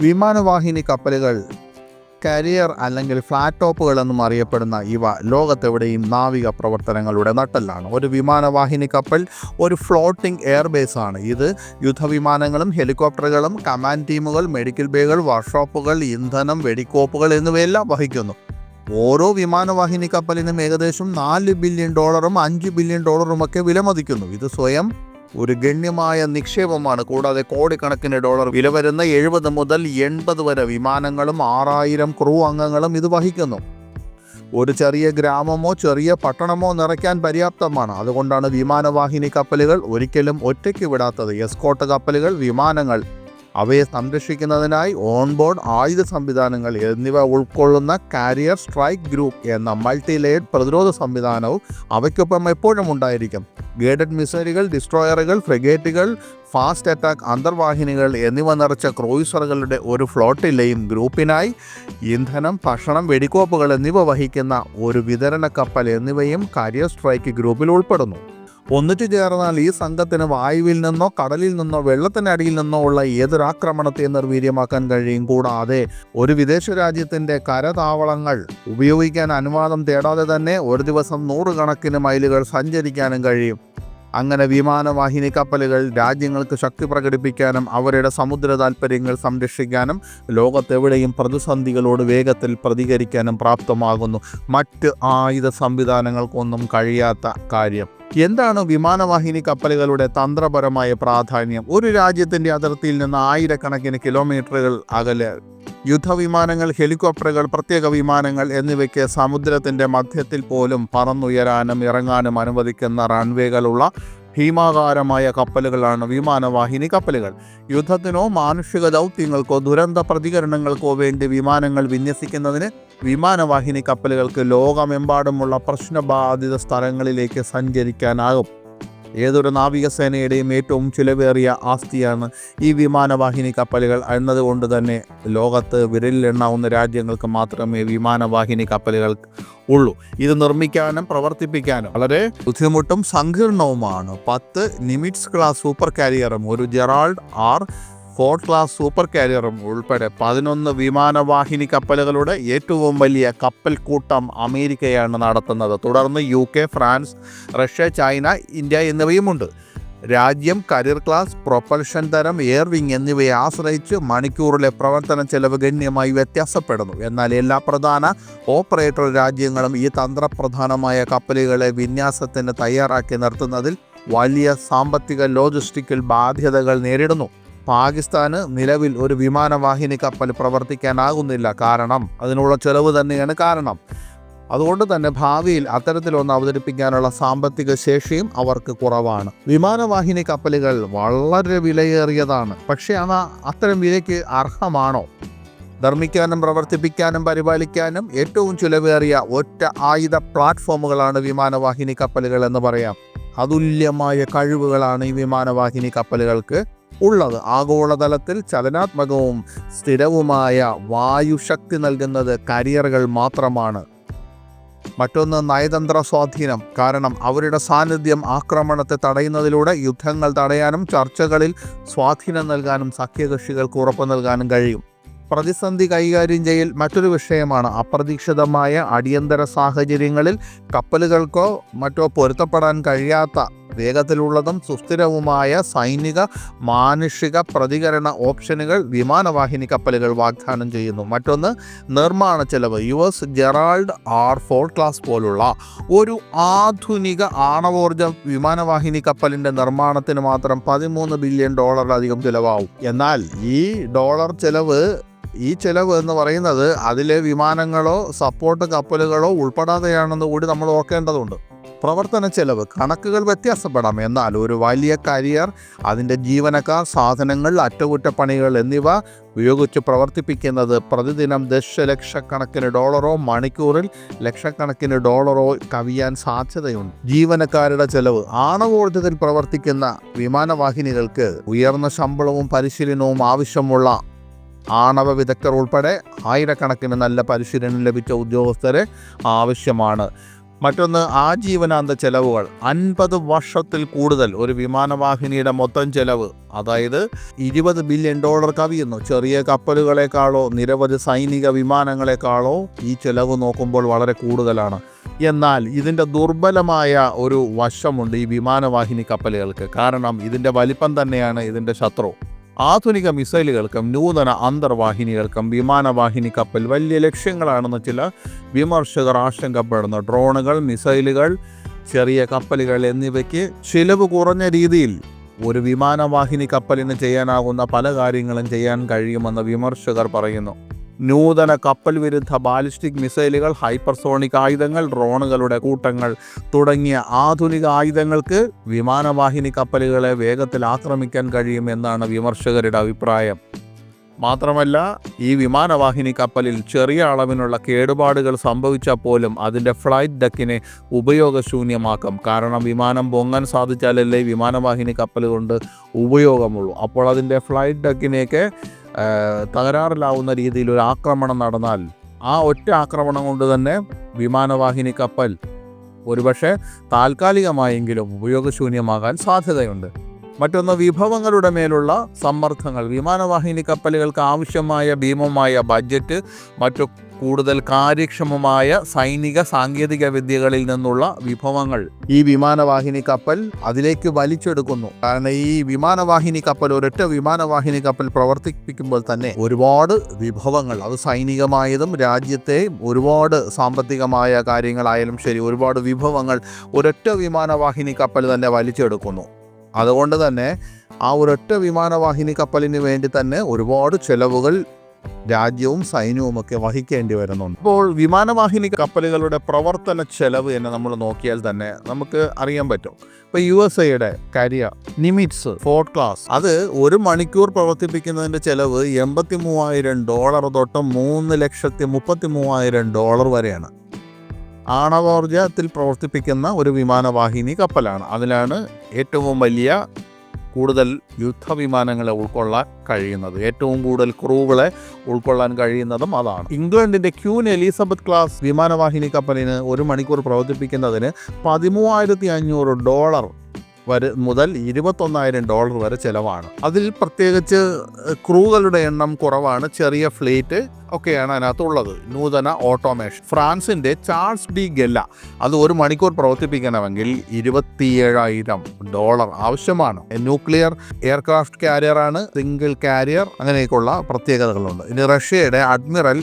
വിമാനവാഹിനി കപ്പലുകൾ കരിയർ അല്ലെങ്കിൽ ഫ്ലാറ്റ് ടോപ്പുകൾ എന്നും അറിയപ്പെടുന്ന ഇവ ലോകത്തെവിടെയും നാവിക പ്രവർത്തനങ്ങളുടെ നട്ടെല്ലാണ്. ഒരു വിമാനവാഹിനി കപ്പൽ ഒരു ഫ്ലോട്ടിംഗ് എയർബേസ് ആണ്. ഇത് യുദ്ധവിമാനങ്ങളും ഹെലികോപ്റ്ററുകളും കമാൻഡ് ടീമുകൾ മെഡിക്കൽ ബേകൾ വർക്ക്ഷോപ്പുകൾ ഇന്ധനം വെടിക്കോപ്പുകൾ എന്നിവയെല്ലാം വഹിക്കുന്നു. ഓരോ വിമാനവാഹിനി കപ്പലിനും ഏകദേശം നാല് ബില്യൺ ഡോളറും അഞ്ച് ബില്യൺ ഡോളറും ഒക്കെ വിലമതിക്കുന്നു. ഇത് സ്വയം ഒരു ഗണ്യമായ നിക്ഷേപമാണ്. കൂടാതെ കോടിക്കണക്കിന് ഡോളർ വില വരുന്ന എഴുപത് മുതൽ എൺപത് വരെ വിമാനങ്ങളും ആറായിരം ക്രൂ അംഗങ്ങളും ഇത് വഹിക്കുന്നു. ഒരു ചെറിയ ഗ്രാമമോ ചെറിയ പട്ടണമോ നിറയ്ക്കാൻ പര്യാപ്തമാണ്. അതുകൊണ്ടാണ് വിമാനവാഹിനി കപ്പലുകൾ ഒരിക്കലും ഒറ്റയ്ക്ക് വിടാത്തത്. എസ്കോട്ട് കപ്പലുകൾ വിമാനങ്ങൾ അവയെ സംരക്ഷിക്കുന്നതിനായി ഓൺബോർഡ് ആയുധ സംവിധാനങ്ങൾ എന്നിവ ഉൾക്കൊള്ളുന്ന കാരിയർ സ്ട്രൈക്ക് ഗ്രൂപ്പ് എന്ന മൾട്ടി ലെയർഡ് പ്രതിരോധ സംവിധാനവും അവയ്ക്കൊപ്പം എപ്പോഴും ഉണ്ടായിരിക്കും. ഗേഡഡ് മിസൈലുകൾ ഡിസ്ട്രോയറുകൾ ഫ്രിഗേറ്റുകൾ ഫാസ്റ്റ് അറ്റാക്ക് അന്തർവാഹിനികൾ എന്നിവ നിറച്ച ക്രൂയിസറുകളുടെ ഒരു ഫ്ലോട്ടിലെയും ഗ്രൂപ്പിനായി ഇന്ധനം ഭക്ഷണം വെടിക്കോപ്പുകൾ എന്നിവ വഹിക്കുന്ന ഒരു വിതരണ കപ്പൽ എന്നിവയും കാരിയർ സ്ട്രൈക്ക് ഗ്രൂപ്പിൽ ഉൾപ്പെടുന്നു. ഒന്നിച്ചു ചേർന്നാൽ ഈ സംഘത്തിന് വായുവിൽ നിന്നോ കടലിൽ നിന്നോ വെള്ളത്തിന്റെ അടിയിൽ നിന്നോ ഉള്ള ഏതൊരു ആക്രമണത്തെ നിർവീര്യമാക്കാൻ കഴിയും. കൂടാതെ ഒരു വിദേശ രാജ്യത്തിന്റെ കരതാവളങ്ങൾ ഉപയോഗിക്കാൻ അനുവാദം തേടാതെ തന്നെ ഒരു ദിവസം നൂറുകണക്കിന് മൈലുകൾ സഞ്ചരിക്കാനും കഴിയും. അങ്ങനെ വിമാനവാഹിനി കപ്പലുകൾ രാജ്യങ്ങൾക്ക് ശക്തി പ്രകടിപ്പിക്കാനും അവരുടെ സമുദ്ര താൽപ്പര്യങ്ങൾ സംരക്ഷിക്കാനും ലോകത്തെവിടെയും പ്രതിസന്ധികളോട് വേഗത്തിൽ പ്രതികരിക്കാനും പ്രാപ്തമാകുന്നു. മറ്റ് ആയുധ സംവിധാനങ്ങൾക്കൊന്നും കഴിയാത്ത കാര്യം. എന്താണ് വിമാനവാഹിനി കപ്പലുകളുടെ തന്ത്രപരമായ പ്രാധാന്യം? ഒരു രാജ്യത്തിന്റെ അതിർത്തിയിൽ നിന്ന് ആയിരക്കണക്കിന് കിലോമീറ്ററുകൾ അകലെ യുദ്ധവിമാനങ്ങൾ ഹെലികോപ്റ്ററുകൾ പ്രത്യേക വിമാനങ്ങൾ എന്നിവയ്ക്ക് സമുദ്രത്തിന്റെ മധ്യത്തിൽ പോലും പറന്നുയരാനും ഇറങ്ങാനും അനുവദിക്കുന്ന റൺവേകളുള്ള ഭീമാകാരമായ കപ്പലുകളാണ് വിമാനവാഹിനി കപ്പലുകൾ. യുദ്ധത്തിനോ മാനുഷിക ദൗത്യങ്ങൾക്കോ ദുരന്ത പ്രതികരണങ്ങൾക്കോ വേണ്ടി വിമാനങ്ങൾ വിന്യസിക്കുന്നതിന് വിമാനവാഹിനി കപ്പലുകൾക്ക് ലോകമെമ്പാടുമുള്ള പ്രശ്നബാധിത സ്ഥലങ്ങളിലേക്ക് സഞ്ചരിക്കാനാകും. ഏതൊരു നാവികസേനയുടെയും ഏറ്റവും ചിലവേറിയ ആസ്തിയാണ് ഈ വിമാനവാഹിനി കപ്പലുകൾ എന്നതുകൊണ്ട് തന്നെ ലോകത്ത് വിരലിലെണ്ണാവുന്ന രാജ്യങ്ങൾക്ക് മാത്രമേ വിമാനവാഹിനി കപ്പലുകൾ ഉള്ളൂ. ഇത് നിർമ്മിക്കാനും പ്രവർത്തിപ്പിക്കാനും വളരെ ബുദ്ധിമുട്ടും സങ്കീർണവുമാണ്. പത്ത് നിമിറ്റ്സ് ക്ലാസ് സൂപ്പർ കാരിയറും ഒരു Gerald R. Ford class super കാരിയറും ഉൾപ്പെടെ പതിനൊന്ന് വിമാനവാഹിനി കപ്പലുകളുടെ ഏറ്റവും വലിയ കപ്പൽ കൂട്ടം അമേരിക്കയാണ് നടത്തുന്നത്. തുടർന്ന് U K France Russia China India എന്നിവയുമുണ്ട്. രാജ്യം കരിയർ ക്ലാസ് പ്രൊപ്പൽഷൻ തരം എയർ വിങ് എന്നിവയെ ആശ്രയിച്ച് മണിക്കൂറിലെ പ്രവർത്തന ചെലവ് ഗണ്യമായി വ്യത്യാസപ്പെടുന്നു. എന്നാൽ എല്ലാ പ്രധാന ഓപ്പറേറ്റർ രാജ്യങ്ങളും ഈ തന്ത്രപ്രധാനമായ കപ്പലുകളെ വിന്യാസത്തിന് തയ്യാറാക്കി നിർത്തുന്നതിൽ വലിയ സാമ്പത്തിക ലോജിസ്റ്റിക്കൽ ബാധ്യതകൾ നേരിടുന്നു. പാകിസ്ഥാന് നിലവിൽ ഒരു വിമാനവാഹിനി കപ്പൽ പ്രവർത്തിക്കാനാകുന്നില്ല. കാരണം അതിനുള്ള ചെലവ് തന്നെയാണ് കാരണം. അതുകൊണ്ട് തന്നെ ഭാവിയിൽ അത്തരത്തിലൊന്ന് അവതരിപ്പിക്കാനുള്ള സാമ്പത്തിക ശേഷിയും അവർക്ക് കുറവാണ്. വിമാനവാഹിനി കപ്പലുകൾ വളരെ വിലയേറിയതാണ്. പക്ഷേ അവ അത്തരം വിലയ്ക്ക് അർഹമാണോ? നിർമ്മിക്കാനും പ്രവർത്തിപ്പിക്കാനും പരിപാലിക്കാനും ഏറ്റവും ചിലവേറിയ ഒറ്റ ആയുധ പ്ലാറ്റ്ഫോമുകളാണ് വിമാനവാഹിനി കപ്പലുകൾ എന്ന് പറയാം. അതുല്യമായ കഴിവുകളാണ് ഈ വിമാനവാഹിനി കപ്പലുകൾക്ക്. ഉള്ളത്. ആഗോളതലത്തിൽ ചലനാത്മകവും സ്ഥിരവുമായ വായുശക്തി നൽകുന്നത് കരിയറുകൾ മാത്രമാണ്. മറ്റൊന്ന് നയതന്ത്ര സ്വാധീനം. കാരണം അവരുടെ സാന്നിധ്യം ആക്രമണത്തെ തടയുന്നതിലൂടെ യുദ്ധങ്ങൾ തടയാനും ചർച്ചകളിൽ സ്വാധീനം നൽകാനും സഖ്യകക്ഷികൾക്ക് ഉറപ്പ് നൽകാനും കഴിയും. പ്രതിസന്ധി കൈകാര്യം ചെയ്യൽ മറ്റൊരു വിഷയമാണ്. അപ്രതീക്ഷിതമായ അടിയന്തര സാഹചര്യങ്ങളിൽ കപ്പലുകൾക്കോ മറ്റോ പൊരുത്തപ്പെടാൻ കഴിയാത്ത വേഗത്തിലുള്ളതും സുസ്ഥിരവുമായ സൈനിക മാനുഷിക പ്രതികരണ ഓപ്ഷനുകൾ വിമാനവാഹിനി കപ്പലുകൾ വാഗ്ദാനം ചെയ്യുന്നു. മറ്റൊന്ന് നിർമ്മാണ ചെലവ്. U S Gerald R Ford class പോലുള്ള ഒരു ആധുനിക ആണവോർജ വിമാനവാഹിനി കപ്പലിന്റെ നിർമ്മാണത്തിന് മാത്രം പതിമൂന്ന് ബില്യൺ ഡോളറിലധികം ചിലവാകും. എന്നാൽ ഈ ഡോളർ ചെലവ് ഈ ചെലവ് എന്ന് പറയുന്നത് അതിലെ വിമാനങ്ങളോ സപ്പോർട്ട് കപ്പലുകളോ ഉൾപ്പെടാതെയാണെന്ന് കൂടി നമ്മൾ ഓർക്കേണ്ടതുണ്ട്. പ്രവർത്തന ചെലവ് കണക്കുകൾ വ്യത്യാസപ്പെടാം. എന്നാൽ ഒരു വലിയ കരിയർ അതിന്റെ ജീവനക്കാർ സാധനങ്ങൾ അറ്റകുറ്റപ്പണികൾ എന്നിവ ഉപയോഗിച്ച് പ്രവർത്തിപ്പിക്കുന്നത് പ്രതിദിനം ദശലക്ഷക്കണക്കിന് ഡോളറോ മണിക്കൂറിൽ ലക്ഷക്കണക്കിന് ഡോളറോ കവിയാൻ സാധ്യതയുണ്ട്. ജീവനക്കാരുടെ ചെലവ് ആണവോർജത്തിൽ പ്രവർത്തിക്കുന്ന വിമാനവാഹിനികൾക്ക് ഉയർന്ന ശമ്പളവും പരിശീലനവും ആവശ്യമുള്ള ആണവ വിദഗ്ധർ ഉൾപ്പെടെ ആയിരക്കണക്കിന് നല്ല പരിശീലനം ലഭിച്ച ഉദ്യോഗസ്ഥരെ ആവശ്യമാണ്. മറ്റൊന്ന് ആജീവനാന്ത ചെലവുകൾ. അൻപത് വർഷത്തിൽ കൂടുതൽ ഒരു വിമാനവാഹിനിയുടെ മൊത്തം ചെലവ്. അതായത് ഇരുപത് ബില്യൺ ഡോളർ കവിയുന്നു. ചെറിയ കപ്പലുകളെക്കാളോ നിരവധി സൈനിക വിമാനങ്ങളെക്കാളോ ഈ ചെലവ് നോക്കുമ്പോൾ വളരെ കൂടുതലാണ്. എന്നാൽ ഇതിന്റെ ദുർബലമായ ഒരു വശമുണ്ട് ഈ വിമാനവാഹിനി കപ്പലുകൾക്ക്. കാരണം ഇതിന്റെ വലിപ്പം തന്നെയാണ് ഇതിന്റെ ശത്രു. ആധുനിക മിസൈലുകൾക്കും നൂതന അന്തർവാഹിനികൾക്കും വിമാനവാഹിനി കപ്പൽ വലിയ ലക്ഷ്യങ്ങളാണെന്ന് ചില വിമർശകർ ആശങ്കപ്പെടുന്നു. ഡ്രോണുകൾ മിസൈലുകൾ ചെറിയ കപ്പലുകൾ എന്നിവയ്ക്ക് ചിലവ് കുറഞ്ഞ രീതിയിൽ ഒരു വിമാനവാഹിനി കപ്പലിന് ചെയ്യാനാകുന്ന പല കാര്യങ്ങളും ചെയ്യാൻ കഴിയുമെന്ന് വിമർശകർ പറയുന്നു. നൂതന കപ്പൽ വിരുദ്ധ ബാലിസ്റ്റിക് മിസൈലുകൾ ഹൈപ്പർസോണിക് ആയുധങ്ങൾ ഡ്രോണുകളുടെ കൂട്ടങ്ങൾ തുടങ്ങിയ ആധുനിക ആയുധങ്ങൾക്ക് വിമാനവാഹിനി കപ്പലുകളെ വേഗത്തിൽ ആക്രമിക്കാൻ കഴിയുമെന്നാണ് വിമർശകരുടെ അഭിപ്രായം. മാത്രമല്ല ഈ വിമാനവാഹിനി കപ്പലിൽ ചെറിയ അളവിനുള്ള കേടുപാടുകൾ സംഭവിച്ചാൽ പോലും അതിന്റെ ഫ്ലൈറ്റ് ഡെക്കിനെ ഉപയോഗശൂന്യമാക്കും. കാരണം വിമാനം പൊങ്ങാൻ സാധിച്ചാലല്ലേ വിമാനവാഹിനി കപ്പൽ കൊണ്ട് ഉപയോഗമുള്ളൂ. അപ്പോൾ അതിന്റെ ഫ്ലൈറ്റ് ഡെക്കിനെയൊക്കെ തകരാറിലാവുന്ന രീതിയിൽ ഒരു ആക്രമണം നടന്നാൽ ആ ഒറ്റ ആക്രമണം കൊണ്ട് തന്നെ വിമാനവാഹിനി കപ്പൽ ഒരുപക്ഷെ താൽക്കാലികമായെങ്കിലും ഉപയോഗശൂന്യമാകാൻ സാധ്യതയുണ്ട്. മറ്റൊന്ന് വിഭവങ്ങളുടെ മേലുള്ള സമ്മർദ്ദങ്ങൾ. വിമാനവാഹിനി കപ്പലുകൾക്ക് ആവശ്യമായ ഭീമമായ ബഡ്ജറ്റ് മറ്റു കൂടുതൽ കാര്യക്ഷമമായ സൈനിക സാങ്കേതിക വിദ്യകളിൽ നിന്നുള്ള വിഭവങ്ങൾ ഈ വിമാനവാഹിനി കപ്പൽ അതിലേക്ക് വലിച്ചെടുക്കുന്നു. കാരണം ഈ വിമാനവാഹിനി കപ്പൽ ഒരൊറ്റ വിമാനവാഹിനി കപ്പൽ പ്രവർത്തിപ്പിക്കുമ്പോൾ തന്നെ ഒരുപാട് വിഭവങ്ങൾ അത് സൈനികമായതും രാജ്യത്തെ ഒരുപാട് സാമ്പത്തികമായ കാര്യങ്ങളായാലും ശരി ഒരുപാട് വിഭവങ്ങൾ ഒരൊറ്റ വിമാനവാഹിനി കപ്പൽ തന്നെ വലിച്ചെടുക്കുന്നു. അതുകൊണ്ട് തന്നെ ആ ഒരൊറ്റ വിമാനവാഹിനി കപ്പലിന് വേണ്ടി തന്നെ ഒരുപാട് ചെലവുകൾ രാജ്യവും സൈന്യവും ഒക്കെ വഹിക്കേണ്ടി വരുന്നുണ്ട്. അപ്പോൾ വിമാനവാഹിനി കപ്പലുകളുടെ പ്രവർത്തന ചെലവ് എന്ന് നമ്മൾ നോക്കിയാൽ തന്നെ നമുക്ക് അറിയാൻ പറ്റും. ഇപ്പോൾ യു എസ് എയുടെ കരിയ നിമിറ്റ്സ് ഫോർട്ട് ക്ലാസ് അത് ഒരു മണിക്കൂർ പ്രവർത്തിപ്പിക്കുന്നതിന്റെ ചെലവ് എൺപത്തി മൂവായിരം ഡോളർ തൊട്ട് മൂന്ന് ലക്ഷത്തി മുപ്പത്തി മൂവായിരം ഡോളർ വരെയാണ്. ആണവോർജത്തിൽ പ്രവർത്തിപ്പിക്കുന്ന ഒരു വിമാനവാഹിനി കപ്പലാണ്. അതിലാണ് ഏറ്റവും വലിയ കൂടുതൽ യുദ്ധവിമാനങ്ങളെ ഉൾക്കൊള്ളാൻ കഴിയുന്നത്. ഏറ്റവും കൂടുതൽ ക്രൂകളെ ഉൾക്കൊള്ളാൻ കഴിയുന്നതും അതാണ്. ഇംഗ്ലണ്ടിന്റെ ക്യൂൻ എലിസബത്ത് ക്ലാസ് വിമാനവാഹിനി കപ്പലിന് ഒരു മണിക്കൂർ പ്രവർത്തിപ്പിക്കുന്നതിന് പതിമൂവായിരത്തി അഞ്ഞൂറ് ഡോളർ വരെ മുതൽ ഇരുപത്തൊന്നായിരം ഡോളർ വരെ ചിലവാണ്. അതിൽ പ്രത്യേകിച്ച് ക്രൂകളുടെ എണ്ണം കുറവാണ്. ചെറിയ ഫ്ലീറ്റ് ഒക്കെയാണ് അതിനകത്തുള്ളത്. നൂതന ഓട്ടോമേഷൻ. ഫ്രാൻസിന്റെ ചാൾസ് ഡി ഗെല്ല അത് ഒരു മണിക്കൂർ പ്രവർത്തിപ്പിക്കണമെങ്കിൽ ഇരുപത്തിയേഴായിരം ഡോളർ ആവശ്യമാണ്. ന്യൂക്ലിയർ എയർക്രാഫ്റ്റ് കാരിയറാണ് സിംഗിൾ കാരിയർ അങ്ങനെയൊക്കെയുള്ള പ്രത്യേകതകളുണ്ട്. ഇനി റഷ്യയുടെ അഡ്മിറൽ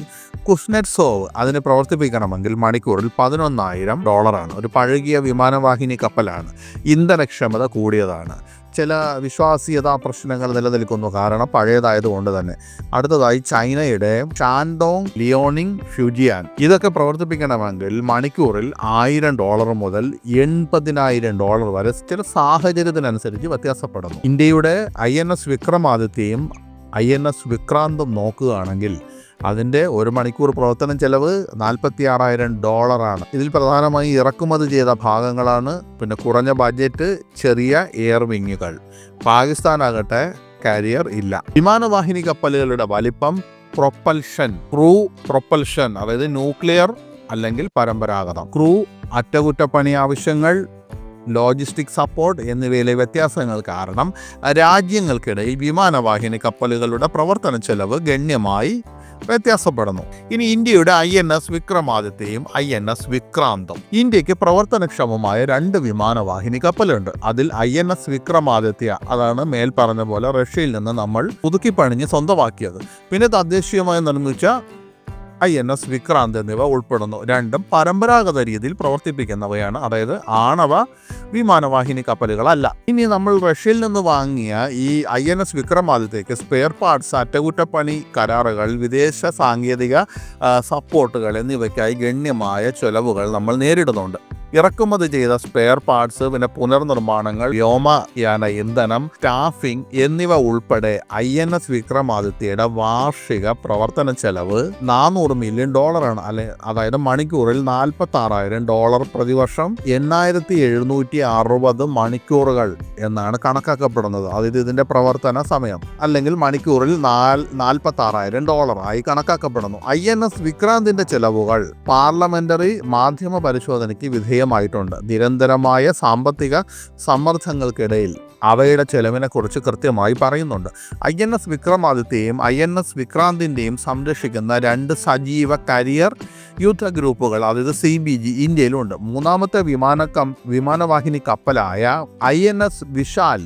കുസ്നെറ്റ്സോവ് അതിനെ പ്രവർത്തിപ്പിക്കണമെങ്കിൽ മണിക്കൂറിൽ പതിനൊന്നായിരം ഡോളറാണ്. ഒരു പഴകിയ വിമാനവാഹിനി കപ്പലാണ്. ഇന്ധനക്ഷമത കൂടിയതാണ്. ചില വിശ്വാസീയതാ പ്രശ്നങ്ങൾ നിലനിൽക്കുന്നു. കാരണം പഴയതായതുകൊണ്ട് തന്നെ. അടുത്തതായി ചൈനയുടെ ഷാൻഡോങ് ലിയോണിങ് ഫ്യൂജിയാൻ. ഇതൊക്കെ പ്രവർത്തിപ്പിക്കണമെങ്കിൽ മണിക്കൂറിൽ ആയിരം ഡോളർ മുതൽ എൺപതിനായിരം ഡോളർ വരെ ചില സാഹചര്യത്തിനനുസരിച്ച് വ്യത്യാസപ്പെടുന്നു. ഇന്ത്യയുടെ ഐ എൻ എസ് വിക്രമാദിത്യയും ഐ എൻ എസ് വിക്രാന്തും നോക്കുകയാണെങ്കിൽ അതിന്റെ ഒരു മണിക്കൂർ പ്രവർത്തന ചെലവ് നാൽപ്പത്തി ആറായിരം ഡോളറാണ്. ഇതിൽ പ്രധാനമായി ഇറക്കുമതി ചെയ്ത ഭാഗങ്ങളാണ് പിന്നെ കുറഞ്ഞ ബഡ്ജറ്റ് ചെറിയ എയർ വിങ്ങുകൾ പാകിസ്ഥാനാകട്ടെ കാരിയർ ഇല്ല. വിമാനവാഹിനി കപ്പലുകളുടെ വലിപ്പം പ്രൊപ്പൽഷൻ ക്രൂ പ്രൊപ്പൽഷൻ അതായത് ന്യൂക്ലിയർ അല്ലെങ്കിൽ പരമ്പരാഗതം. ക്രൂ അറ്റകുറ്റപ്പണി ആവശ്യങ്ങൾ ലോജിസ്റ്റിക് സപ്പോർട്ട് എന്നിവയിലെ വ്യത്യാസങ്ങൾ കാരണം രാജ്യങ്ങൾക്കിടയിൽ വിമാനവാഹിനി കപ്പലുകളുടെ പ്രവർത്തന ചെലവ് ഗണ്യമായി വ്യത്യാസപ്പെടുന്നു. ഇനി ഇന്ത്യയുടെ ഐ എൻ എസ് വിക്രമാദിത്യയും ഐ എൻ എസ് വിക്രാന്തും. ഇന്ത്യയ്ക്ക് പ്രവർത്തനക്ഷമമായ രണ്ട് വിമാനവാഹിനി കപ്പലുണ്ട്. അതിൽ ഐ എൻ എസ് വിക്രമാദിത്യ അതാണ് മേൽ പറഞ്ഞ പോലെ റഷ്യയിൽ നിന്ന് നമ്മൾ പുതുക്കി പണിഞ്ഞ് സ്വന്തമാക്കിയത്. പിന്നെ തദ്ദേശീയമായി നിർമ്മിച്ച ഐ എൻ എസ് വിക്രാന്ത് എന്നിവ ഉൾപ്പെടുന്നു. രണ്ടും പരമ്പരാഗത രീതിയിൽ പ്രവർത്തിപ്പിക്കുന്നവയാണ്. അതായത് ആണവ വിമാനവാഹിനി കപ്പലുകളല്ല. ഇനി നമ്മൾ റഷ്യയിൽ നിന്ന് വാങ്ങിയ ഈ ഐ എൻ എസ് വിക്രമാദിത്യക്ക് സ്പെയർ പാർട്സ് അറ്റകുറ്റപ്പണി കരാറുകൾ വിദേശ സാങ്കേതിക സപ്പോർട്ടുകൾ എന്നിവയ്ക്കായി ഗണ്യമായ ചെലവുകൾ നമ്മൾ നേരിടുന്നുണ്ട്. ഇറക്കുമതി ചെയ്ത സ്പെയർ പാർട്സ് പിന്നെ പുനർനിർമ്മാണങ്ങൾ വ്യോമയാന ഇന്ധനം സ്റ്റാഫിംഗ് എന്നിവ ഉൾപ്പെടെ ഐ എൻ എസ് വിക്രമാദിത്യയുടെ വാർഷിക പ്രവർത്തന ചെലവ് നാനൂറ് മില്യൺ ഡോളറാണ് അല്ലെ അതായത് മണിക്കൂറിൽ നാൽപ്പത്തി ആറായിരം ഡോളർ പ്രതിവർഷം എണ്ണായിരത്തി എഴുന്നൂറ്റി അറുപത് മണിക്കൂറുകൾ എന്നാണ് കണക്കാക്കപ്പെടുന്നത്. അതായത് ഇതിന്റെ പ്രവർത്തന സമയം അല്ലെങ്കിൽ മണിക്കൂറിൽ നാൽ നാൽപ്പത്തി ആറായിരം ഡോളറായി കണക്കാക്കപ്പെടുന്നു. ഐ എൻ എസ് വിക്രാന്തിന്റെ ചെലവുകൾ പാർലമെന്ററി മാധ്യമ പരിശോധനയ്ക്ക് വിധേയമായിട്ടുണ്ട് നിരന്തരമായ സാമ്പത്തിക സമ്മർദ്ദങ്ങൾക്കിടയിൽ അവയുടെ ചെലവിനെക്കുറിച്ച് കൃത്യമായി പറയുന്നുണ്ട്. ഐ എൻ എസ് വിക്രമാദിത്യയും ഐ എൻ എസ് വിക്രാന്തിന്റെയും സംരക്ഷിക്കുന്ന രണ്ട് സജീവ കരിയർ യുദ്ധ ഗ്രൂപ്പുകൾ അതായത് സി ബി ജി ഇന്ത്യയിലുണ്ട്. മൂന്നാമത്തെ വിമാന കം വിമാനവാഹിനി കപ്പലായ I N S Vishal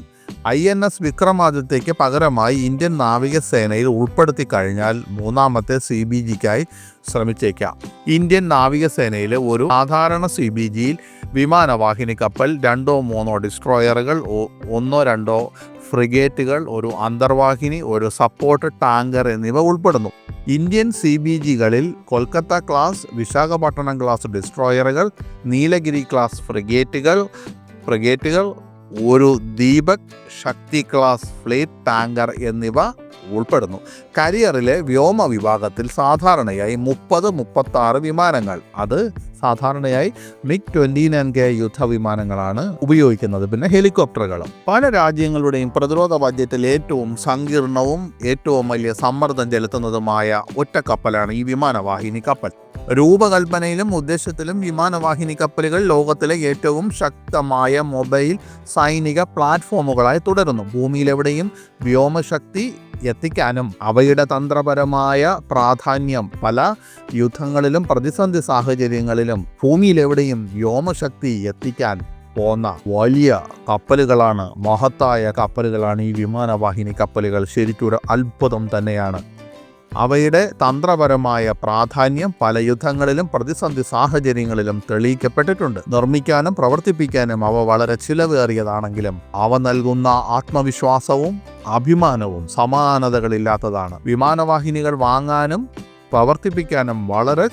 I N S വിക്രമാദിത്യയ്ക്ക് പകരമായി ഇന്ത്യൻ നാവികസേനയിൽ ഉൾപ്പെടുത്തി കഴിഞ്ഞാൽ മൂന്നാമത്തെ സി ബി ജിക്കായി ശ്രമിച്ചേക്കാം. ഇന്ത്യൻ നാവികസേനയിലെ ഒരു സാധാരണ സി ബി ജിയിൽ വിമാനവാഹിനി കപ്പൽ രണ്ടോ മൂന്നോ ഡിസ്ട്രോയറുകൾ ഒന്നോ രണ്ടോ ഫ്രിഗേറ്റുകൾ ഒരു അന്തർവാഹിനി ഒരു സപ്പോർട്ട് ടാങ്കർ എന്നിവ ഉൾപ്പെടുന്നു. ഇന്ത്യൻ സി ബി ജികളിൽ കൊൽക്കത്ത ക്ലാസ് വിശാഖപട്ടണം ക്ലാസ് ഡിസ്ട്രോയറുകൾ നീലഗിരി ക്ലാസ് ഫ്രിഗേറ്റുകൾ ഫ്രിഗേറ്റുകൾ ഒരു Deepak Shakti class fleet tanker എന്നിവ ഉൾപ്പെടുന്നു. കരിയറിലെ വ്യോമ വിഭാഗത്തിൽ സാധാരണയായി മുപ്പത് മുപ്പത്തി ആറ് വിമാനങ്ങൾ. അത് സാധാരണയായി മിഗ് ട്വന്റി നയൻ കെ യുദ്ധവിമാനങ്ങളാണ് ഉപയോഗിക്കുന്നത്. പിന്നെ ഹെലികോപ്റ്ററുകളും. പല രാജ്യങ്ങളുടെയും പ്രതിരോധ ബഡ്ജറ്റിൽ ഏറ്റവും സങ്കീർണവും ഏറ്റവും വലിയ സമ്മർദ്ദം ചെലുത്തുന്നതുമായ ഒറ്റ കപ്പലാണ് ഈ വിമാനവാഹിനി കപ്പൽ. രൂപകൽപ്പനയിലും ഉദ്ദേശത്തിലും വിമാനവാഹിനി കപ്പലുകൾ ലോകത്തിലെ ഏറ്റവും ശക്തമായ മൊബൈൽ സൈനിക പ്ലാറ്റ്ഫോമുകളായി തുടരുന്നു. ഭൂമിയിലെവിടെയും വ്യോമശക്തി എത്തിക്കാനും അവയുടെ തന്ത്രപരമായ പ്രാധാന്യം പല യുദ്ധങ്ങളിലും പ്രതിസന്ധി സാഹചര്യങ്ങളിലും ഭൂമിയിലെവിടെയും വ്യോമശക്തി എത്തിക്കാൻ പോന്ന വലിയ കപ്പലുകളാണ് മഹത്തായ കപ്പലുകളാണ് ഈ വിമാനവാഹിനി കപ്പലുകൾ. ശരിക്കൊരു അത്ഭുതം തന്നെയാണ്. അവയുടെ തന്ത്രപരമായ പ്രാധാന്യം പല യുദ്ധങ്ങളിലും പ്രതിസന്ധി സാഹചര്യങ്ങളിലും തെളിയിക്കപ്പെട്ടിട്ടുണ്ട്. നിർമ്മിക്കാനും പ്രവർത്തിപ്പിക്കാനും അവ വളരെ ചിലവേറിയതാണെങ്കിലും അവ നൽകുന്ന ആത്മവിശ്വാസവും അഭിമാനവും സമാനതകളില്ലാത്തതാണ്. വിമാനവാഹിനികൾ വാങ്ങാനും പ്രവർത്തിപ്പിക്കാനും വളരെ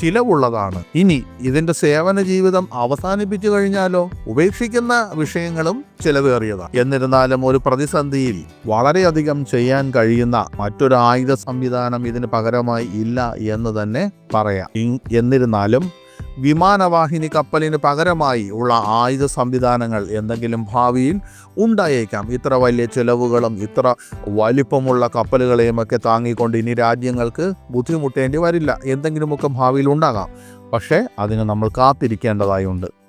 ചിലവുള്ളതാണ്. ഇനി ഇതിന്റെ സേവന ജീവിതം അവസാനിപ്പിച്ചു കഴിഞ്ഞാലോ? ഉപേക്ഷിക്കുന്ന വിഷയങ്ങളും ചിലവേറിയതാണ് എന്നിരുന്നാലും ഒരു പ്രതിസന്ധിയിൽ വളരെയധികം ചെയ്യാൻ കഴിയുന്ന മറ്റൊരു ആയുധ സംവിധാനം ഇതിന് പകരമായി ഇല്ല എന്ന് തന്നെ പറയാം. എന്നിരുന്നാലും വിമാനവാഹിനി കപ്പലിന് പകരമായി ഉള്ള ആയുധ സംവിധാനങ്ങൾ എന്തെങ്കിലും ഭാവിയിൽ ഉണ്ടായേക്കാം. ഇത്ര വലിയ ചിലവുകളും ഇത്ര വലിപ്പമുള്ള കപ്പലുകളെയും ഒക്കെ താങ്ങിക്കൊണ്ട് ഇനി രാജ്യങ്ങൾക്ക് ബുദ്ധിമുട്ടേണ്ടി വരില്ല. എന്തെങ്കിലുമൊക്കെ ഭാവിയിൽ ഉണ്ടാകാം. പക്ഷേ അതിന് നമ്മൾ കാത്തിരിക്കേണ്ടതായുണ്ട്.